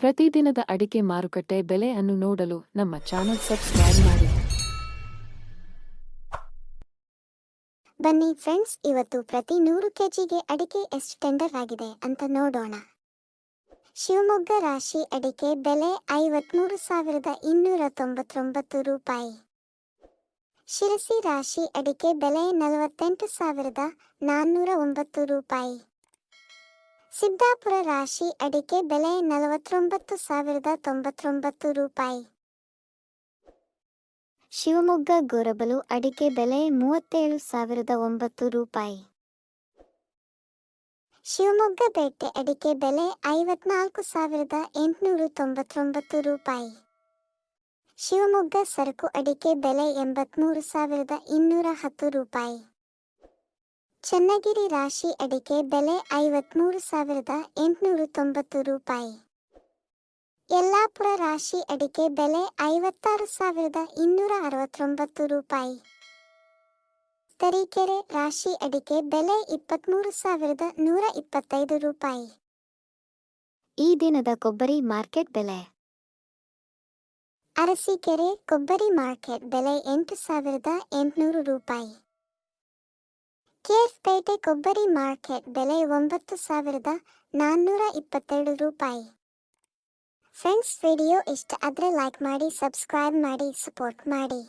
ಪ್ರತಿದಿನದ ಅಡಿಕೆ ಮಾರುಕಟ್ಟೆ ಬೆಲೆ ಅನ್ನು ನೋಡಲು ನಮ್ಮ ಚಾನೆಲ್ ಸಬ್ಸ್ಕ್ರೈಬ್ ಮಾಡಿ. ಬನ್ನಿ ಫ್ರೆಂಡ್ಸ್, ಇವತ್ತು ಪ್ರತಿ ನೂರು ಕೆಜಿಗೆ ಅಡಿಕೆ ಎಷ್ಟು ಟೆಂಡರ್ ಆಗಿದೆ ಅಂತ ನೋಡೋಣ. ಶಿವಮೊಗ್ಗ ರಾಶಿ ಅಡಿಕೆ ಬೆಲೆ ಐವತ್ಮೂರು ಸಾವಿರದ ಇನ್ನೂರ ತೊಂಬತ್ತೊಂಬತ್ತು ರೂಪಾಯಿ. ಶಿರಸಿ ರಾಶಿ ಅಡಿಕೆ ಬೆಲೆ ನಲವತ್ತೆಂಟು ಸಾವಿರದ ನಾನ್ನೂರ ಒಂಬತ್ತು ರೂಪಾಯಿ. ಸಿದ್ದಾಪುರ ರಾಶಿ ಅಡಿಕೆ ಬೆಲೆ ನಲವತ್ತೊಂಬತ್ತು ಸಾವಿರದ ತೊಂಬತ್ತೊಂಬತ್ತು ರೂಪಾಯಿ. ಶಿವಮೊಗ್ಗ ಗೊರಬಲು ಅಡಿಕೆ ಬೆಲೆ ಮೂವತ್ತೇಳು ಸಾವಿರದ ಒಂಬತ್ತು ರೂಪಾಯಿ. ಶಿವಮೊಗ್ಗ ಬೇಟೆ ಅಡಿಕೆ ಬೆಲೆ ಐವತ್ನಾಲ್ಕು ಸಾವಿರದ ಎಂಟುನೂರು ತೊಂಬತ್ತೊಂಬತ್ತು ರೂಪಾಯಿ. ಶಿವಮೊಗ್ಗ ಸರಕು ಅಡಿಕೆ ಬೆಲೆ ಎಂಬತ್ಮೂರು ಸಾವಿರದ ಇನ್ನೂರ ಹತ್ತು ರೂಪಾಯಿ. ಚನ್ನಗಿರಿ ರಾಶಿ ಅಡಿಕೆ ಬೆಲೆ ಐವತ್ಮೂರು ಸಾವಿರದ ಎಂಟುನೂರು ತೊಂಬತ್ತು ರೂಪಾಯಿ. ಯಲ್ಲಾಪುರ ರಾಶಿ ಅಡಿಕೆ ಬೆಲೆ ಐವತ್ತಾರು ಸಾವಿರದ ಇನ್ನೂರ ಅರವತ್ತೊಂಬತ್ತು ರೂಪಾಯಿ. ತರೀಕೆರೆ ರಾಶಿ ಅಡಿಕೆ ಬೆಲೆ ಇಪ್ಪತ್ತ್ಮೂರು ಸಾವಿರದ ನೂರ ಇಪ್ಪತ್ತೈದು ರೂಪಾಯಿ. ಈ ದಿನದ ಕೊಬ್ಬರಿ ಮಾರ್ಕೆಟ್ ಬೆಲೆ. ಅರಸೀಕೆರೆ ಕೊಬ್ಬರಿ ಮಾರ್ಕೆಟ್ ಬೆಲೆ ಎಂಟು ಸಾವಿರದ ಎಂಟುನೂರು ರೂಪಾಯಿ. ಕೇರ್ಪೇಟೆ ಕೊಬ್ಬರಿ ಮಾರ್ಕೆಟ್ ಬೆಲೆ ಒಂಬತ್ತು ಸಾವಿರದ ನಾನ್ನೂರ ಇಪ್ಪತ್ತೆರಡು ರೂಪಾಯಿ. ಫ್ರೆಂಡ್ಸ್, ವಿಡಿಯೋ ಇಷ್ಟ ಆದರೆ ಲೈಕ್ ಮಾಡಿ, ಸಬ್ಸ್ಕ್ರೈಬ್ ಮಾಡಿ, ಸಪೋರ್ಟ್ ಮಾಡಿ.